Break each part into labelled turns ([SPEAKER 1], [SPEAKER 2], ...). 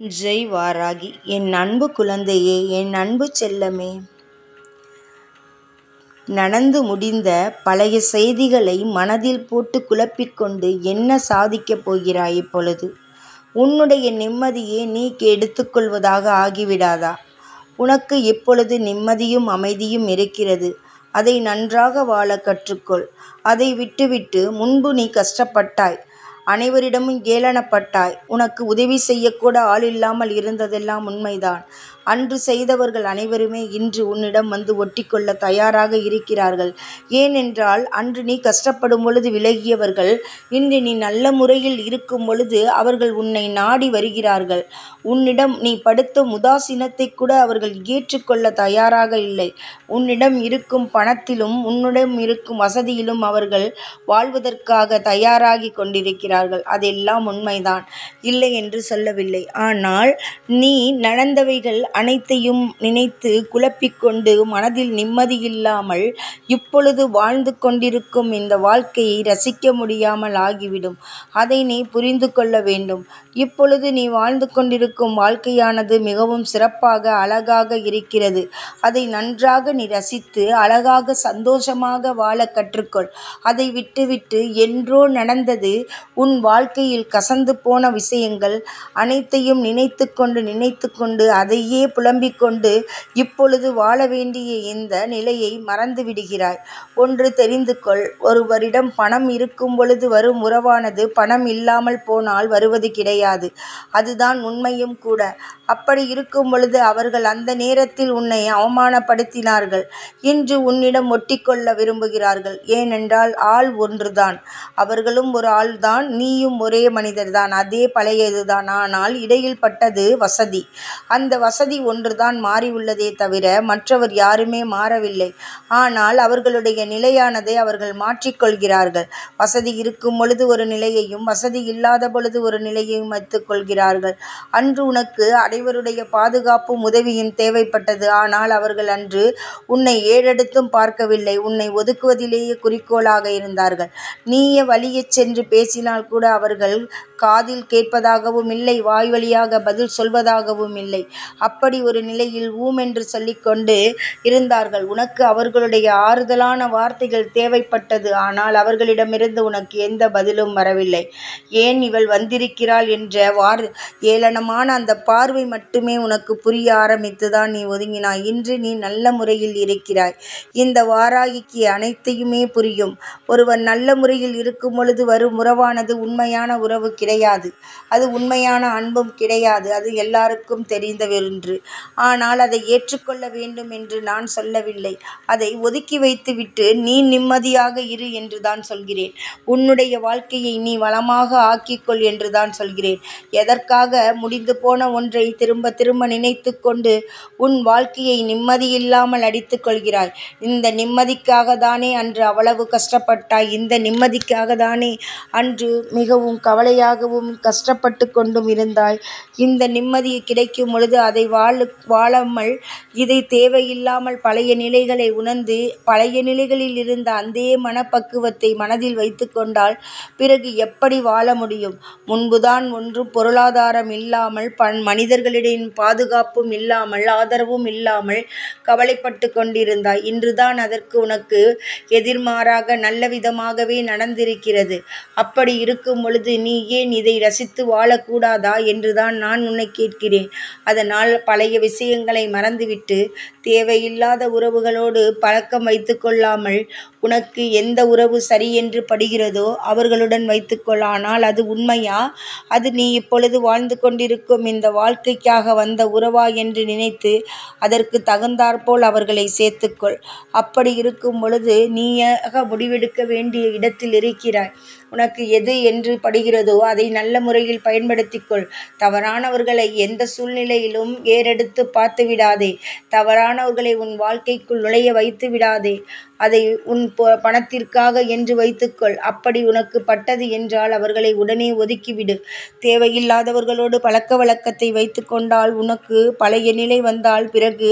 [SPEAKER 1] ஜெய் வாராகி என் அன்பு குழந்தையே என் அன்பு செல்லமே. நடந்து முடிந்த பழைய செய்திகளை மனதில் போட்டு குழப்பிக்கொண்டு என்ன சாதிக்கப் போகிறாய் இப்பொழுது? உன்னுடைய நிம்மதியே நீ எடுத்துக்கொள்வதாக ஆகிவிடாதா? உனக்கு இப்பொழுது நிம்மதியும் அமைதியும் இருக்கிறது. அதை நன்றாக வாழ கற்றுக்கொள். அதை விட்டுவிட்டு முன்பு நீ கஷ்டப்பட்டாய். அனைவரிடமும் ஏளனப்பட்டாய். உனக்கு உதவி செய்யக்கூட ஆள் இல்லாமல் இருந்ததெல்லாம் உண்மைதான். அன்று செய்தவர்கள் அனைவருமே இன்று உன்னிடம் வந்து ஒட்டிக்கொள்ள தயாராக இருக்கிறார்கள். ஏனென்றால் அன்று நீ கஷ்டப்படும் பொழுது விலகியவர்கள் இன்று நீ நல்ல முறையில் இருக்கும் பொழுது அவர்கள் உன்னை நாடி வருகிறார்கள். உன்னிடம் நீ படுத்த உதாசீனத்தை கூட அவர்கள் ஏற்றுக்கொள்ள தயாராக இல்லை. உன்னிடம் இருக்கும் பணத்திலும் உன்னிடம் இருக்கும் வசதியிலும் அவர்கள் வாழ்வதற்காக தயாராகி கொண்டிருக்கிறார்கள் அதெல்லாம் உண்மைதான். இல்லை என்று சொல்லவில்லை. ஆனால் நீ நடந்தவைகள் அனைத்தையும் நினைத்து குழப்பிக்கொண்டு மனதில் நிம்மதியில்லாமல் இப்பொழுது வாழ்ந்து கொண்டிருக்கும் இந்த வாழ்க்கையை ரசிக்க முடியாமல் ஆகிவிடும். அதை நீ புரிந்து கொள்ள வேண்டும். இப்பொழுது நீ வாழ்ந்து கொண்டிருக்கும் வாழ்க்கையானது மிகவும் சிறப்பாக அழகாக இருக்கிறது. அதை நன்றாக நீ ரசித்து அழகாக சந்தோஷமாக வாழ கற்றுக்கொள். அதை விட்டுவிட்டு என்றோ நடந்தது உன் உன் வாழ்க்கையில் கசந்து போன விஷயங்கள் அனைத்தையும் நினைத்து கொண்டு நினைத்து கொண்டு அதையே புலம்பிக் கொண்டு இப்பொழுது வாழ வேண்டிய இந்த நிலையை மறந்து விடுகிறாய் ஒன்று தெரிந்து கொள் ஒருவரிடம் பணம் இருக்கும் பொழுது வரும் உறவானது பணம் இல்லாமல் போனால் வருவது கிடையாது. அதுதான் உண்மையும் கூட. அப்படி இருக்கும் பொழுது அவர்கள் அந்த நேரத்தில் உன்னை அவமானப்படுத்தினார்கள். இன்று உன்னிடம் ஒட்டிக்கொள்ள விரும்புகிறார்கள். ஏனென்றால் ஆள் ஒன்றுதான். அவர்களும் ஒரு ஆள்தான். நீயும் ஒரே மனிதர்தான். அதே பழையதுதான். ஆனால் இடையில் பட்டது வசதி. அந்த வசதி ஒன்றுதான் மாறியுள்ளதே தவிர மற்றவர் யாருமே மாறவில்லை. ஆனால் அவர்களுடைய நிலையானதை அவர்கள் மாற்றிக்கொள்கிறார்கள். வசதி இருக்கும் பொழுது ஒரு நிலையையும் வசதி இல்லாத பொழுது ஒரு நிலையையும் வைத்துக்கொள்கிறார்கள் அன்று உனக்கு அனைவருடைய பாதுகாப்பும் உதவியும் தேவைப்பட்டது. ஆனால் அவர்கள் அன்று உன்னை ஏழெடுத்தும் பார்க்கவில்லை. உன்னை ஒதுக்குவதிலேயே குறிக்கோளாக இருந்தார்கள். நீயே வழியச் சென்று பேசினால் கூட அவர்கள் காதில் கேட்பதாகவும் இல்லை வாய் வழியாக பதில் சொல்வதாகவும் இல்லை. அப்படி ஒரு நிலையில் ஊம் என்று சொல்லிக்கொண்டு இருந்தார்கள். உனக்கு அவர்களுடைய ஆறுதலான வார்த்தைகள் தேவைப்பட்டது. ஆனால் அவர்களிடமிருந்து உனக்கு எந்த பதிலும் வரவில்லை. ஏன் இவள் வந்திருக்கிறாள் என்ற வார் ஏளனமான அந்த பார்வை மட்டுமே உனக்கு புரிய ஆரம்பித்துதான் நீ ஒதுங்கினாய். இன்று நீ நல்ல முறையில் இருக்கிறாய். இந்த வாராகிக்கு அனைத்தையுமே புரியும். ஒருவன் நல்ல முறையில் இருக்கும் பொழுது வரும் உறவானது அது உண்மையான உறவு கிடையாது. அது உண்மையான அன்பும் கிடையாது. அது எல்லாருக்கும் தெரிந்த ஒன்று ஆனால் அதை ஏற்றுக்கொள்ள வேண்டும் என்று நான் சொல்லவில்லை. அதை ஒதுக்கி வைத்துவிட்டு நீ நிம்மதியாக இரு என்று தான் சொல்கிறேன். உன்னுடைய வாழ்க்கையை நீ வளமாக ஆக்கிக்கொள் என்று தான் சொல்கிறேன். எதற்காக முடிந்து போன ஒன்றை திரும்ப திரும்ப நினைத்து கொண்டு உன் வாழ்க்கையை நிம்மதியில்லாமல் அடித்துக் கொள்கிறாய்? இந்த நிம்மதிக்காக தானே அன்று அவ்வளவு கஷ்டப்பட்டாய்? இந்த நிம்மதிக்காக தானே அன்று மிகவும் கவலையாகவும் கஷ்டப்பட்டு கொண்டும் இருந்தாய் இந்த நிம்மதி கிடைக்கும் பொழுது அதை வாழ வாழாமல் இதை தேவையில்லாமல் பழைய நிலைகளை உணர்ந்து பழைய நிலைகளில் இருந்த அந்த மனப்பக்குவத்தை மனதில் வைத்து கொண்டால் பிறகு எப்படி வாழ முடியும்? முன்புதான் ஒன்றும் பொருளாதாரம் இல்லாமல் பன் மனிதர்களிடையின் பாதுகாப்பும் இல்லாமல் ஆதரவும் இல்லாமல் கவலைப்பட்டு கொண்டிருந்தாய். இன்றுதான் அதற்கு உனக்கு எதிர்மாறாக நல்ல விதமாகவே நடந்திருக்கிறது. அப்படி இருக்கும் பொழுது நீ ஏன் இதை ரசித்து வாழக்கூடாதா என்றுதான் நான் உன்னை கேட்கிறேன். அதனால் பழைய விஷயங்களை மறந்துவிட்டு தேவையில்லாத உறவுகளோடு பழக்கம் வைத்து கொள்ளாமல் உனக்கு எந்த உறவு சரி என்று படுகிறதோ அவர்களுடன் வைத்துக்கொள் ஆனால் அது உண்மையா? அது நீ இப்பொழுது வாழ்ந்து கொண்டிருக்கும் இந்த வாழ்க்கைக்காக வந்த உறவா என்று நினைத்து அதற்கு தகுந்தாற்போல் அவர்களை சேர்த்துக்கொள் அப்படி இருக்கும் பொழுது நீயாக முடிவெடுக்க வேண்டிய இடத்தில் இருக்கிறாய். உனக்கு எது என்று படுகிறதோ அதை நல்ல முறையில் பயன்படுத்திக்கொள். தவறானவர்களை எந்த சூழ்நிலையிலும் ஏறெடுத்து பார்த்து விடாதே தவறானவர்களை உன் வாழ்க்கைக்குள் நுழைய வைத்து விடாதே அதை உன் பணத்திற்காக என்று வைத்துக்கொள். அப்படி உனக்கு பட்டது என்றால் அவர்களை உடனே ஒதுக்கிவிடு. தேவையில்லாதவர்களோடு பழக்க வழக்கத்தை வைத்து கொண்டால் உனக்கு பழைய நிலை வந்தால் பிறகு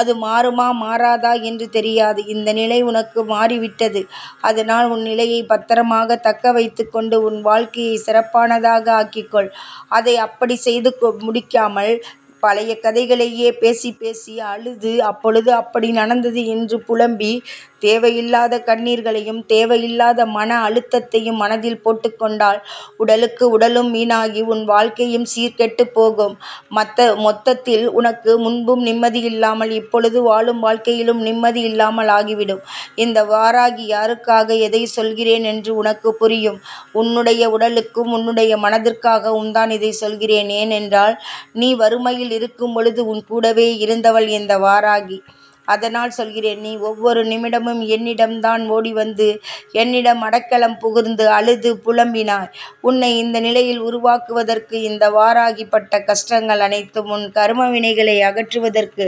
[SPEAKER 1] அது மாறுமா மாறாதா என்று தெரியாது. இந்த நிலை உனக்கு மாறிவிட்டது. அதனால் உன் நிலையை பத்திரமாக தக்க வைத்து கொண்டு உன் வாழ்க்கையை சிறப்பானதாக ஆக்கிக்கொள். அதை அப்படி செய்து முடிக்காமல் பழைய கதைகளையே பேசி பேசி அழுது அப்பொழுது அப்படி நடந்தது என்று புலம்பி தேவையில்லாத கண்ணீர்களையும் தேவையில்லாத மன அழுத்தத்தையும் மனதில் போட்டுக்கொண்டால் உடலுக்கு உடலும் வீணாகி உன் வாழ்க்கையும் சீர்கெட்டு போகும். மத்த மொத்தத்தில் உனக்கு முன்பும் நிம்மதி இல்லாமல் இப்பொழுது வாழும் வாழ்க்கையிலும் நிம்மதி இல்லாமல் ஆகிவிடும். இந்த வாராகி யாருக்காக எதை சொல்கிறேன் என்று உனக்கு புரியும். உன்னுடைய உடலுக்கும் உன்னுடைய மனதிற்காகவும் தான் இதை சொல்கிறேன். ஏனென்றால் நீ வறுமையில் இருக்கும் பொழுது உன் கூடவே இருந்தவள் இந்த வாராகி அதனால் சொல்கிறேன் நீ ஒவ்வொரு நிமிடமும் என்னிடம்தான் ஓடி வந்து என்னிடம் அடக்கலம் புகுந்து அழுது புலம்பினாய். உன்னை இந்த நிலையில் உருவாக்குவதற்கு இந்த வாராகிப்பட்ட கஷ்டங்கள் அனைத்தும் உன் கர்ம வினைகளை அகற்றுவதற்கு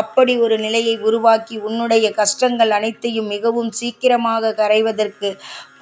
[SPEAKER 1] அப்படி ஒரு நிலையை உருவாக்கி உன்னுடைய கஷ்டங்கள் அனைத்தையும் மிகவும் சீக்கிரமாக கரைவதற்கு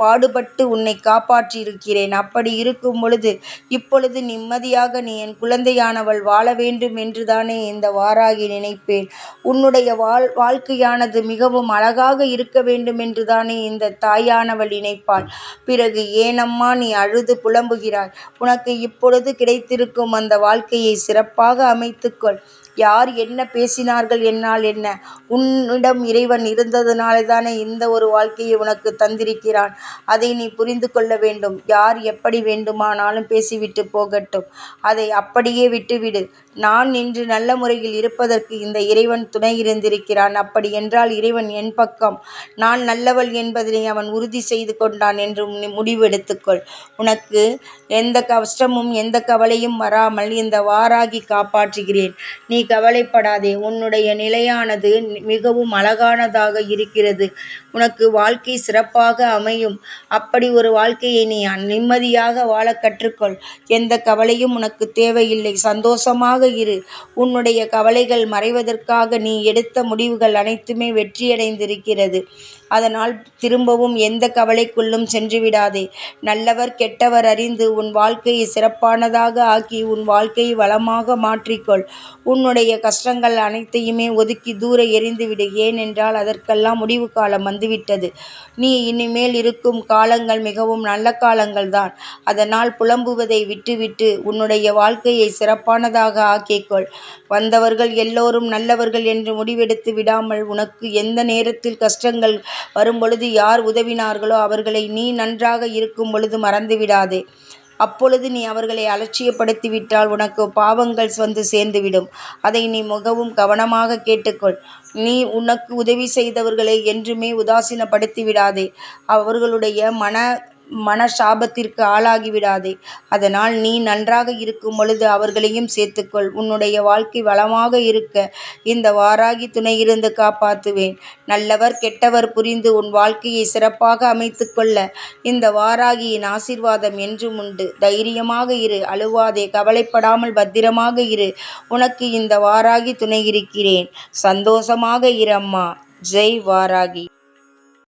[SPEAKER 1] பாடுபட்டு உன்னை காப்பாற்றியிருக்கிறேன். அப்படி இருக்கும் பொழுது இப்பொழுது நிம்மதியாக நீ என் குழந்தையானவள் வாழ வேண்டும் என்றுதானே இந்த வாராகி நினைப்பேன். உன்னுடைய வாழ் வாழ்க்கையானது மிகவும் அழகாக இருக்க வேண்டும் என்றுதானே இந்த தாயானவள் நினைப்பாள். பிறகு ஏனம்மா நீ அழுது புலம்புகிறாய். உனக்கு இப்பொழுது கிடைத்திருக்கும் அந்த வாழ்க்கையை சிறப்பாக அமைத்துக்கொள் யார் என்ன பேசினார்கள் என்னால் என்ன? உன்னிடம் இறைவன் இருந்ததுனாலே தானே இந்த ஒரு வாழ்க்கையை உனக்கு தந்திருக்கிறான். அதை நீ புரிந்து கொள்ள வேண்டும். யார் எப்படி வேண்டுமானாலும் பேசிவிட்டு போகட்டும். அதை அப்படியே விட்டுவிடு. நான் இன்று நல்ல முறையில் இருப்பதற்கு இந்த இறைவன் துணை இருந்திருக்கிறான். அப்படி என்றால் இறைவன் என் பக்கம். நான் நல்லவள் என்பதனை அவன் உறுதி செய்து கொண்டான் என்று முடிவெடுத்துக்கொள் உனக்கு எந்த கஷ்டமும் எந்த கவலையும் வராமல் இந்த வாராகி காப்பாற்றுகிறேன். நீ கவலைப்படாதே உன்னுடைய நிலையானது மிகவும் அழகானதாக இருக்கிறது. உனக்கு வாழ்க்கை சிறப்பாக அமையும். அப்படி ஒரு வாழ்க்கையை நீ நிம்மதியாக வாழ கற்றுக்கொள். எந்த கவலையும் உனக்கு தேவையில்லை. சந்தோஷமாக இரு. உன்னுடைய கவலைகள் மறைவதற்காக நீ எடுத்த முடிவுகள் அனைத்துமே வெற்றியடைந்திருக்கிறது. அதனால் திரும்பவும் எந்த கவலைக்குள்ளும் சென்று விடாதே நல்லவர் கெட்டவர் அறிந்து உன் வாழ்க்கையை சிறப்பானதாக ஆக்கி உன் வாழ்க்கையை வளமாக மாற்றிக்கொள். உன்னுடைய கஷ்டங்கள் அனைத்தையுமே ஒதுக்கி தூர எறிந்துவிடு ஏனென்றால் அதற்கெல்லாம் முடிவு காலம் வந்துவிட்டது. நீ இனிமேல் இருக்கும் காலங்கள் மிகவும் நல்ல காலங்கள் தான் அதனால் புலம்புவதை விட்டுவிட்டு உன்னுடைய வாழ்க்கையை சிறப்பானதாக ஆக்கிக்கொள். வந்தவர்கள் எல்லோரும் நல்லவர்கள் என்று முடிவெடுத்து விடாமல் உனக்கு எந்த நேரத்தில் கஷ்டங்கள் வரும்பொழுது யார் உதவினார்களோ அவர்களை நீ நன்றாக இருக்கும் பொழுது மறந்துவிடாதே. அப்பொழுது நீ அவர்களை அலட்சியப்படுத்திவிட்டால் உனக்கு பாவங்கள் வந்து சேர்ந்துவிடும். அதை நீ மிகவும் கவனமாக கேட்டுக்கொள். நீ உனக்கு உதவி செய்தவர்களை என்றுமே உதாசீனப்படுத்தி விடாதே அவர்களுடைய மன மன சாபத்திற்கு ஆளாகி விடாதே அதனால் நீ நன்றாக இருக்கும் பொழுது அவர்களையும் சேர்த்துக்கொள். உன்னுடைய வாழ்க்கை வளமாக இருக்க இந்த வாராகி துணை இருந்து காப்பாற்றுவேன். நல்லவர் கெட்டவர் புரிந்து உன் வாழ்க்கையை சிறப்பாக அமைத்து கொள்ள. இந்த வாராகியின் ஆசிர்வாதம் என்றும் உண்டு. தைரியமாக இரு. அழுவாதே. கவலைப்படாமல் பத்திரமாக இரு. உனக்கு இந்த வாராகி துணை இருக்கிறேன். சந்தோஷமாக இரம்மா ஜெய் வாராகி.